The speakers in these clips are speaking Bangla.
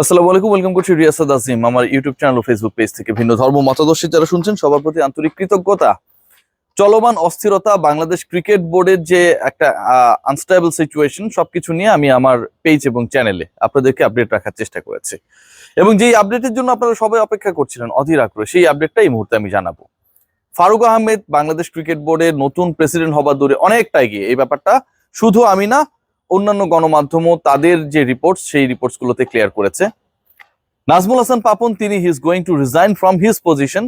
আসসালামু আলাইকুম, ওয়েলকাম করছি রিয়াসাদ আজিম, আমার ইউটিউব চ্যানেল ও ফেসবুক পেজ থেকে ভিন্ন ধর্ম মতাদর্শী যারা শুনছেন, সবার প্রতি আন্তরিক কৃতজ্ঞতা। চলমান অস্থিরতা, বাংলাদেশ ক্রিকেট বোর্ডের যে একটা আনস্টেবল সিচুয়েশন সবকিছু নিয়ে আমি আমার পেজ এবং চ্যানেলে আপনাদেরকে আপডেট রাখার চেষ্টা করেছি। এবং যেই আপডেটের জন্য আপনারা সবাই অপেক্ষা করছিলেন, অধীর আগ্রহে, সেই আপডেটটা এই মুহূর্তে আমি জানাব। ফারুক আহমেদ, বাংলাদেশ ক্রিকেট বোর্ডের নতুন প্রেসিডেন্ট হবার দূরে অনেকটা এগিয়ে, এই ব্যাপারটা শুধু আমি না অন্যান্য গণমাধ্যমও তাদের যে রিপোর্টস সেই রিপোর্টস গুলোতে ক্লিয়ার করেছে। নাজমুল হাসান পাপন, তিনি he is going to resign from his position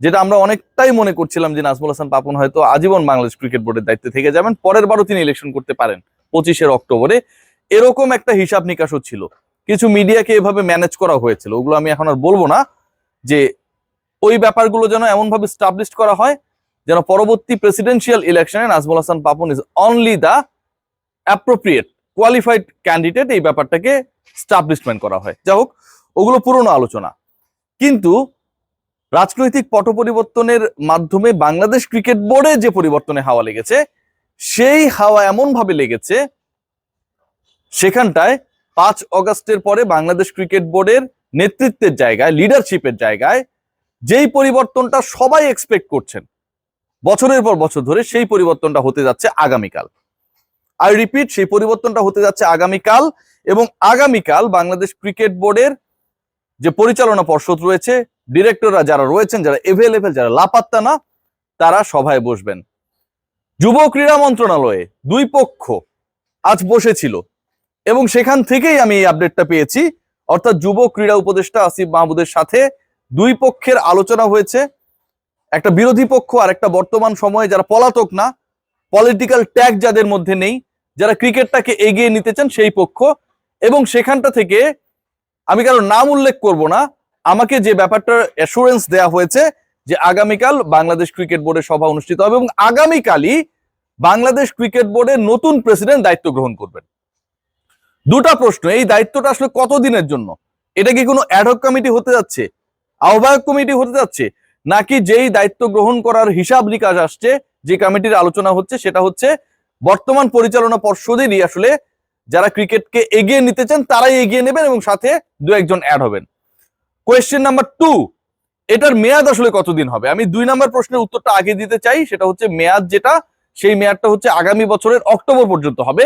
যেটা আমরা অনেকটাই মনে করছিলাম যে নাজমুল হাসান পাপন হয়তো আজীবন বাংলাদেশ ক্রিকেট বোর্ডের দায়িত্বে থেকে যাবেন, পরের বারও তিনি ইলেকশন করতে পারেন পঁচিশের অক্টোবরে। এরকম একটা হিসাব নিকাশও ছিল। কিছু মিডিয়াকে এভাবে ম্যানেজ করা হয়েছিল। ওগুলো আমি এখন আর বলব না যে ওই ব্যাপারগুলো যেন এমনভাবে স্টাবলিশ করা হয় যেন পরবর্তী প্রেসিডেন্সিয়াল ইলেকশনে Nazmul Hasan Papon is only the appropriate qualified candidate এই ব্যাপারটাকে স্টাবলিশমেন্ট করা হয়। যাই হোক, ওগুলো পুরনো আলোচনা। কিন্তু রাজনৈতিক পট পরিবর্তনের মাধ্যমে বাংলাদেশ ক্রিকেট বোর্ডে যে পরিবর্তনে হাওয়া লেগেছে, সেই হাওয়া এমন ভাবে লেগেছে, সেখানটায় পাঁচ অগস্টের পরে বাংলাদেশ ক্রিকেট বোর্ডের নেতৃত্বের জায়গায় লিডারশিপের জায়গায় যেই পরিবর্তনটা সবাই এক্সপেক্ট করছেন, বছরের পর বছর ধরে সেই পরিবর্তনটা হতে যাচ্ছে আগামীকাল। আই রিপিট সেই পরিবর্তনটা হতে যাচ্ছে আগামীকাল এবং আগামীকাল বাংলাদেশ ক্রিকেট বোর্ডের যে পরিচালনা পর্ষদ রয়েছে ডিরেক্টররা যারা রয়েছেন, যারা এভেলেবেল যারা লাপাত্তা না, তারা সভায় বসবেন। যুব ক্রীড়া মন্ত্রণালয়ে দুই পক্ষ আজ বসেছিল এবং সেখান থেকেই আমি এই আপডেটটা পেয়েছি। অর্থাৎ যুব ক্রীড়া উপদেষ্টা আসিফ মাহমুদের সাথে দুই পক্ষের আলোচনা হয়েছে। একটা বিরোধী পক্ষ আর একটা বর্তমান সময়ে যারা পলাতক না পলিটিক্যাল ট্যাগ যাদের মধ্যে নেই যারা ক্রিকেটটাকে এগিয়ে নিতে চান সেই পক্ষ। এবং সেখানটা থেকে আমি কারও নাম উল্লেখ করব না। আমাকে যে ব্যাপারটার অ্যাসুরেন্স দেয়া হয়েছে যে আগামীকাল বাংলাদেশ ক্রিকেট বোর্ডের সভা অনুষ্ঠিত হবে এবং আগামীকালই বাংলাদেশ ক্রিকেট বোর্ডের নতুন প্রেসিডেন্ট দায়িত্ব গ্রহণ করবেন। দুটা প্রশ্ন, এই দায়িত্বটা আসলে কতদিনের জন্য? এটা কি কোনো অ্যাডহক কমিটি হতে যাচ্ছে? আহ্বায়ক কমিটি হতে যাচ্ছে? নাকি যেই দায়িত্ব গ্রহণ করার হিসাব নিকাশ আসছে, যে কমিটির আলোচনা হচ্ছে, সেটা হচ্ছে বর্তমান পরিচালনা পর্ষদেরই আসলে যারা ক্রিকেটকে এগিয়ে নিতে চান, তারাই এগিয়ে নেবেন এবং সাথে দু একজন অ্যাড হবেন। কোয়েশ্চেন নাম্বার টু এটার মেয়াদ আসলে কতদিন হবে? আমি দুই নাম্বার প্রশ্নের উত্তরটা আগে দিতে চাই, সেটা হচ্ছে মেয়াদ যেটা, সেই মেয়াদটা হচ্ছে আগামী বছরের অক্টোবর পর্যন্ত হবে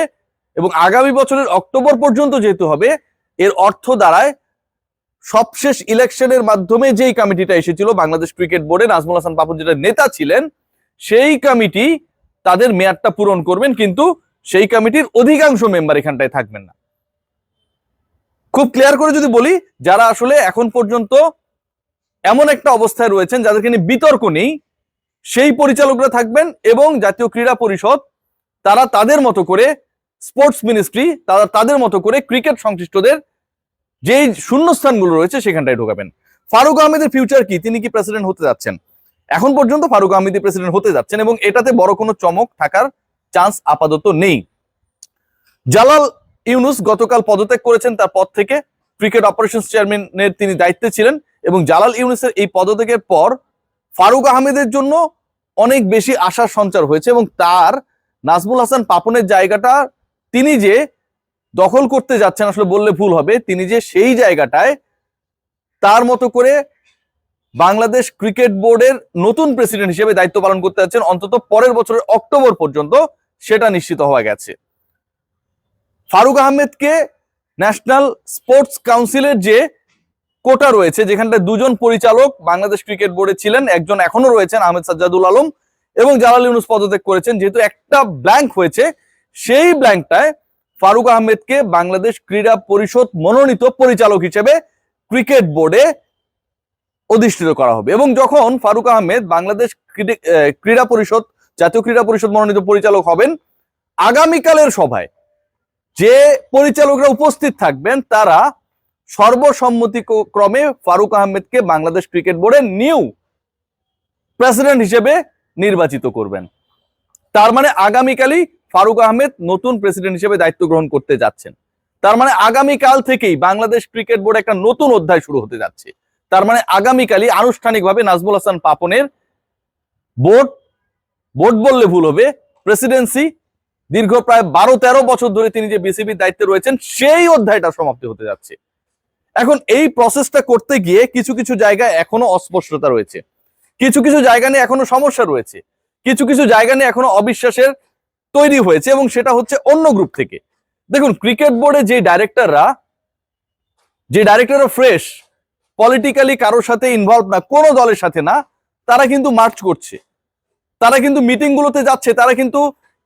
এবং আগামী বছরের অক্টোবর পর্যন্ত যেহেতু হবে, এর অর্থ দাঁড়ায় সবশেষ ইলেকশনের মাধ্যমে যেই কমিটিটা এসেছিল, বাংলাদেশ ক্রিকেট বোর্ডে নাজমুল হাসান পাপন যেটা নেতা ছিলেন, সেই কমিটি তাদের মেয়াদটা পূরণ করবেন, কিন্তু সেই কমিটির অধিকাংশ মেম্বার এখানটায় থাকবেন না। খুব ক্লিয়ার করে যদি বলি, যারা আসলে এখন পর্যন্ত এমন একটা অবস্থায় রয়েছেন, যাদেরকে নিয়ে বিতর্ক নেই, সেই পরিচালকরা থাকবেন এবং জাতীয় ক্রীড়া পরিষদ, তারা তাদের মতো করে স্পোর্টস মিনিস্ট্রি তারা তাদের মতো করে ক্রিকেট সংশ্লিষ্টদের যেই শূন্যস্থানগুলো রয়েছে, সেখানটায় ঢোকাবেন। ফারুক আহমেদের ফিউচার কি? তিনি কি প্রেসিডেন্ট হতে যাচ্ছেন? এখন পর্যন্ত ফারুক আহমেদি প্রেসিডেন্ট হতে যাচ্ছেন এবং এটাতে বড় কোনো চমক থাকার চান্স আপাতত নেই। জালাল ইউনুস গতকাল পদত্যাগ করেছেন তার পদ থেকে। ক্রিকেট অপারেশনস চেয়ারম্যানের তিনি দায়িত্বে ছিলেন এবং জালাল ইউনুসের এই পদত্যাগের পর ফারুক আহমেদের জন্য অনেক বেশি আশার সঞ্চার হয়েছে এবং তার নাজমুল হাসান পাপনের জায়গাটা তিনি যে দখল করতে যাচ্ছেন, আসলে বললে ভুল হবে, তিনি যে সেই জায়গাটায় তার মতো করে বাংলাদেশ ক্রিকেট বোর্ডের নতুন প্রেসিডেন্ট হিসেবে দায়িত্ব পালন করতে যাচ্ছেন, অন্তত পরের বছরের অক্টোবর পর্যন্ত সেটা নিশ্চিত হওয়া গেছে। ফারুক আহমেদকে ন্যাশনাল স্পোর্টস কাউন্সিলের যে কোটা রয়েছে যেখানটা দুজন পরিচালক বাংলাদেশ ক্রিকেট বোর্ডে ছিলেন, একজন এখনও রয়েছেন আহমেদ সাজ্জাদুল আলম এবং জালাল ইউনুস পদত্যাগ করেছেন। যেহেতু একটা ব্ল্যাঙ্ক হয়েছে, সেই ব্ল্যাঙ্কটায় ফারুক আহমেদকে বাংলাদেশ ক্রীড়া পরিষদ মনোনীত পরিচালক হিসেবে ক্রিকেট বোর্ডে অধিষ্ঠিত করা হবে। এবং যখন ফারুক আহমেদ বাংলাদেশ ক্রীড়া পরিষদ, জাতীয় ক্রীড়া পরিষদ মনোনীত পরিচালক হবেন, আগামীকালের সভায় যে পরিচালকরা উপস্থিত থাকবেন, তারা সর্বসম্মতি ক্রমে ফারুক আহমেদকে বাংলাদেশ ক্রিকেট বোর্ডের নিউ প্রেসিডেন্ট হিসেবে নির্বাচিত করবেন। তার মানে আগামীকালই ফারুক আহমেদ নতুন প্রেসিডেন্ট হিসেবে দায়িত্ব গ্রহণ করতে যাচ্ছেন। তার মানে আগামীকাল থেকেই বাংলাদেশ ক্রিকেট বোর্ড একটা নতুন অধ্যায় শুরু হতে যাচ্ছে। তার মানে আগামীকালই আনুষ্ঠানিকভাবে নাজমুল হাসান পাপনের বোর্ড বোর্ড বললে ভুল হবে প্রেসিডেন্সি দীর্ঘ প্রায় বারো তেরো বছর ধরে তিনি যে বিসিবির দায়িত্বে রয়েছেন, সেই অধ্যায়টা সমাপ্তি হতে যাচ্ছে। এখন এই প্রসেসটা করতে গিয়ে কিছু কিছু জায়গায় এখনও অস্পষ্টতা রয়েছে। কিছু কিছু জায়গা নিয়ে এখনও সমস্যা রয়েছে। কিছু কিছু জায়গা নিয়ে এখনও অবিশ্বাসের তৈরি হয়েছে এবং সেটা হচ্ছে অন্য গ্রুপ থেকে। দেখুন ক্রিকেট বোর্ডে যে ডাইরেক্টররা যে ডাইরেক্টররা ফ্রেশ পলিটিক্যালি কারোর সাথে ইনভলভ না, কোনো দলের সাথে না, তারা কিন্তু মার্চ করছে। তারা কিন্তু মিটিং গুলোতে যাচ্ছে, তারা কিন্তু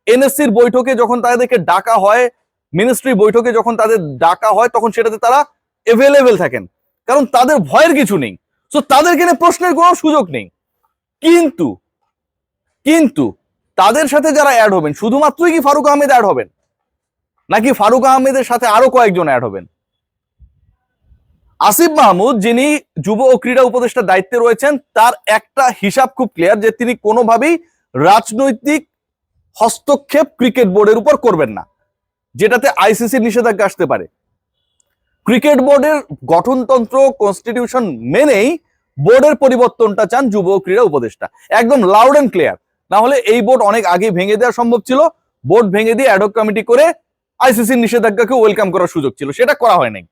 এনএসসির বৈঠকে যখন তাদেরকে ডাকা হয় মিনিস্ট্রি বৈঠকে যখন তাদের ডাকা হয়, তখন সেটাতে তারা এভেলেবেল থাকেন। কারণ তাদের ভয়ের কিছু নেই। তো তাদেরকে নিয়ে প্রশ্নের কোনো সুযোগ নেই। কিন্তু কিন্তু তাদের সাথে যারা অ্যাড হবেন, শুধুমাত্রই কি ফারুক আহমেদ অ্যাড হবেন? নাকি ফারুক আহমেদের সাথে আরও কয়েকজন অ্যাড হবেন? আসিফ মাহমুদ, যিনি যুব ও ক্রীড়া উপদেষ্টার দায়িত্বে রয়েছেন, তার একটা হিসাব খুব ক্লিয়ার যে তিনি কোনোভাবেই রাজনৈতিক হস্তক্ষেপ ক্রিকেট বোর্ডের উপর করবেন না, যেটাতে আইসিসির নিষেধাজ্ঞা আসতে পারে। ক্রিকেট বোর্ডের গঠনতন্ত্র কনস্টিটিউশন মেনেই বোর্ডের পরিবর্তনটা চান যুব ক্রীড়া উপদেষ্টা। একদম লাউড অ্যান্ড ক্লিয়ার না হলে এই বোর্ড অনেক আগে ভেঙে দেওয়া সম্ভব ছিল। বোর্ড ভেঙে দিয়ে অ্যাডক কমিটি করে আইসিসির নিষেধাজ্ঞাকে ওয়েলকাম করার সুযোগ ছিল। সেটা করা হয় নাই।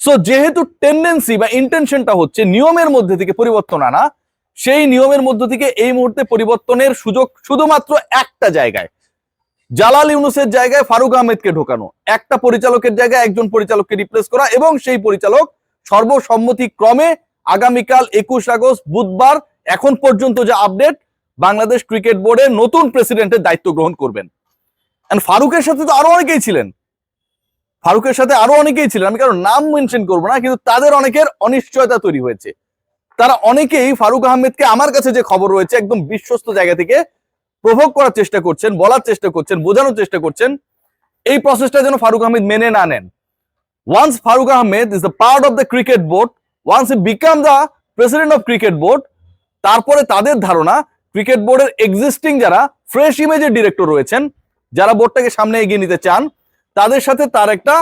সো যেহেতু টেন্ডেন্সি বা ইন্টেনশনটা হচ্ছে নিয়মের মধ্যে থেকে পরিবর্তন আনা, সেই নিয়মের মধ্য থেকে এই মুহূর্তে পরিবর্তনের সুযোগ শুধুমাত্র একটা জায়গায়। জালাল ইউনুসের জায়গায় ফারুক আহমেদকে ঢোকানো, একটা পরিচালকের জায়গায় একজন পরিচালককে রিপ্লেস করা এবং সেই পরিচালক সর্বসম্মতি ক্রমে আগামীকাল একুশ আগস্ট বুধবার এখন পর্যন্ত যে আপডেট বাংলাদেশ ক্রিকেট বোর্ডের নতুন প্রেসিডেন্টের দায়িত্ব গ্রহণ করবেন। ফারুকের সাথে তো আরও অনেকেই ছিলেন। ফারুকের সাথে আরও অনেকেই ছিলেন, আমি কারণ নাম মেনশন করব না, কিন্তু তাদের অনেকের অনিশ্চয়তা তৈরি হয়েছে। তারা অনেকেই ফারুক আহমেদকে আমার কাছে যে খবর রয়েছে, একদম বিশ্বস্ত জায়গা থেকে প্রভোগ করার চেষ্টা করছেন, বলার চেষ্টা করছেন, বোঝানোর চেষ্টা করছেন। এই প্রসেসটা যেন ফারুক আহমেদ মেনে না নেন। Once Faruque Ahmed is the part of the cricket board once he become the president of cricket board তারপরে তাদের ধারণা ক্রিকেট বোর্ডের এক্সিস্টিং যারা ফ্রেশ ইমেজের ডিরেক্টর রয়েছেন, যারা বোর্ডটাকে সামনে এগিয়ে নিতে চান তাদের সাথে তার একটা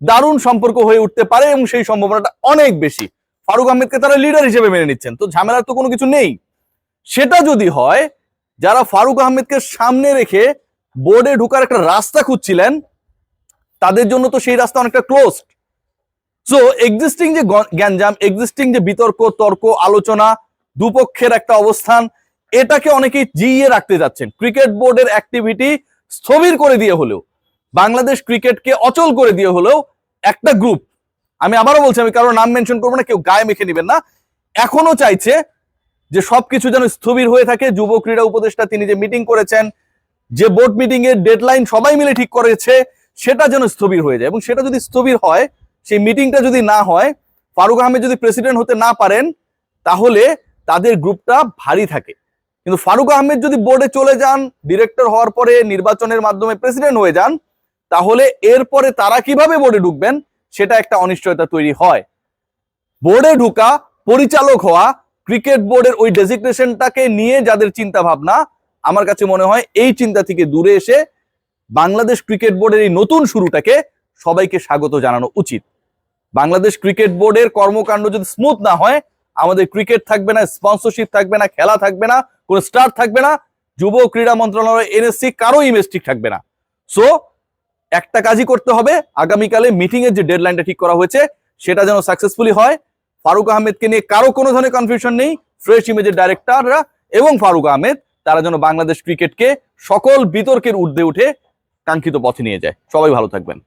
দারুণ সম্পর্ক হয়ে উঠতে পারে এবং সেই সম্ভাবনাটা অনেক বেশি। ফারুক আহমেদকে তারা লিডার হিসেবে মেনে নিচ্ছেন। তো ঝামেলার তো কোনো কিছু নেই। সেটা যদি হয়, যারা ফারুক আহমেদকে সামনে রেখে বোর্ডে ঢুকার একটা রাস্তা খুঁজছিলেন, তাদের জন্য তো সেই রাস্তা অনেকটা ক্লোজড সো এক্সিস্টিং যে গ্যাঞ্জাম এক্সিস্টিং যে বিতর্ক, তর্ক, আলোচনা, দুপক্ষের একটা অবস্থান, এটাকে অনেকেই জিইয়ে রাখতে যাচ্ছেন। ক্রিকেট বোর্ডের অ্যাক্টিভিটি স্থবির করে দিয়ে হলেও। বাংলাদেশ ক্রিকেটকে অচল করে দিয়ে হলেও একটা গ্রুপ আমি আবারও বলছি, আমি কারোর নাম মেনশন করব না, কেউ গায়ে মেখে নেবেন না। এখনও চাইছে যে সবকিছু যেন স্থবির হয়ে থাকে। যুব ক্রীড়া উপদেষ্টা তিনি যে মিটিং করেছেন, যে বোর্ড মিটিং এর ডেডলাইন সবাই মিলে ঠিক করেছে, সেটা যেন স্থবির হয়ে যায়। এবং সেটা যদি স্থবির হয়, সেই মিটিংটা যদি না হয়, ফারুক আহমেদ যদি প্রেসিডেন্ট হতে না পারেন, তাহলে তাদের গ্রুপটা ভারী থাকে। কিন্তু ফারুক আহমেদ যদি বোর্ডে চলে যান ডিরেক্টর হওয়ার পরে নির্বাচনের মাধ্যমে প্রেসিডেন্ট হয়ে যান তাহলে এরপরে তারা কীভাবে বোর্ডে ঢুকবেন? সেটা একটা অনিশ্চয়তা তৈরি হয়। বোর্ডে ঢুকা, পরিচালক হওয়া, ক্রিকেট বোর্ডের ওই ডেজিগনেশনটাকে নিয়ে যাদের চিন্তা ভাবনা আমার কাছে মনে হয় এই চিন্তা থেকে দূরে এসে বাংলাদেশ ক্রিকেট বোর্ডের এই নতুন শুরুটাকে সবাইকে স্বাগত জানানো উচিত। বাংলাদেশ ক্রিকেট বোর্ডের কর্মকাণ্ড যদি স্মুথ না হয়, আমাদের ক্রিকেট থাকবে না, স্পন্সরশিপ থাকবে না, খেলা থাকবে না, কোনো স্টার থাকবে না, যুব ক্রীড়া মন্ত্রণালয়, এনএসসি কারও ইমেজ ঠিক থাকবে না। সো একটা কাজই করতে হবে। আগামীকালে মিটিং এর যে ডেডলাইনটা ঠিক করা হয়েছে, সেটা যেন সাকসেসফুলি হয়। ফারুক আহমেদকে নিয়ে কারও কোনো ধরনের কনফিউশন নেই। ফ্রেশ ইমেজের ডাইরেক্টররা এবং ফারুক আহমেদ, তারা যেন বাংলাদেশ ক্রিকেটকে সকল বিতর্কের ঊর্ধ্বে উঠে কাঙ্ক্ষিত পথে নিয়ে যায়। সবাই ভালো থাকবেন।